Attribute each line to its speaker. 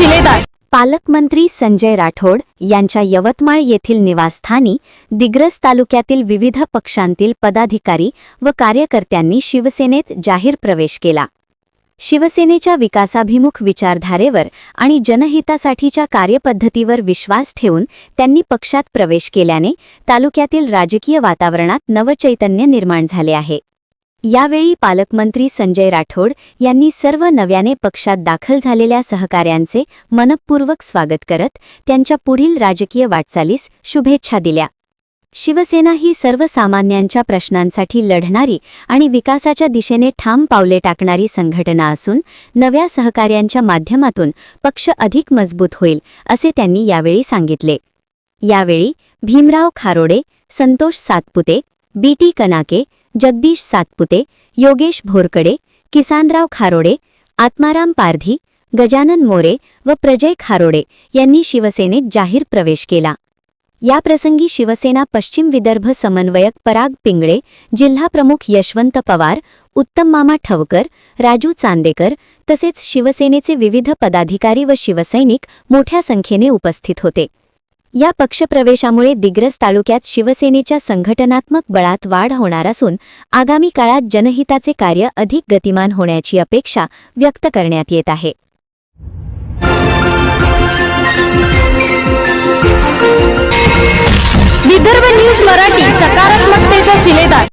Speaker 1: शिलेदार.
Speaker 2: पालकमंत्री संजय राठोड यांच्या यवतमाळ येथील निवासस्थानी दिग्रस तालुक्यातील विविध पक्षांतील पदाधिकारी व कार्यकर्त्यांनी शिवसेनेत जाहीर प्रवेश केला. शिवसेनेच्या विकासाभिमुख विचारधारेवर आणि जनहितासाठीच्या कार्यपद्धतीवर विश्वास ठेवून त्यांनी पक्षात प्रवेश केल्याने तालुक्यातील राजकीय वातावरणात नवचैतन्य निर्माण झाले आहे. यावेळी पालकमंत्री संजय राठोड यांनी सर्व नव्याने पक्षात दाखल झालेल्या सहकाऱ्यांचे मनपूर्वक स्वागत करत त्यांच्या पुढील राजकीय वाटचालीस शुभेच्छा दिल्या. शिवसेना ही सर्वसामान्यांच्या प्रश्नांसाठी लढणारी आणि विकासाच्या दिशेने ठाम पावले टाकणारी संघटना असून नव्या सहकार्यांच्या माध्यमातून पक्ष अधिक मजबूत होईल असे त्यांनी यावेळी सांगितले. यावेळी भीमराव खारोडे संतोष सातपुते बी टी कनाके जगदीश सातपुते योगेश भोरकडे किसानराव खारोडे आत्माराम पारधी गजानन मोरे व प्रजय खारोडे यांनी शिवसेनेत जाहीर प्रवेश केला. याप्रसंगी शिवसेना पश्चिम विदर्भ समन्वयक पराग पिंगळे जिल्हाप्रमुख यशवंत पवार उत्तम मामा ठवकर राजू चांदेकर तसेच शिवसेनेचे विविध पदाधिकारी व शिवसैनिक मोठ्या संख्येने उपस्थित होते. या पक्षप्रवेशामुळे दिग्रस तालुक्यात शिवसेनेच्या संघटनात्मक बळात वाढ होणार असून आगामी काळात जनहिताचे कार्य अधिक गतिमान होण्याची अपेक्षा व्यक्त करण्यात येत आहे.
Speaker 1: विदर्भ न्यूज मराठी सकारात्मकतेचा शिलेदार.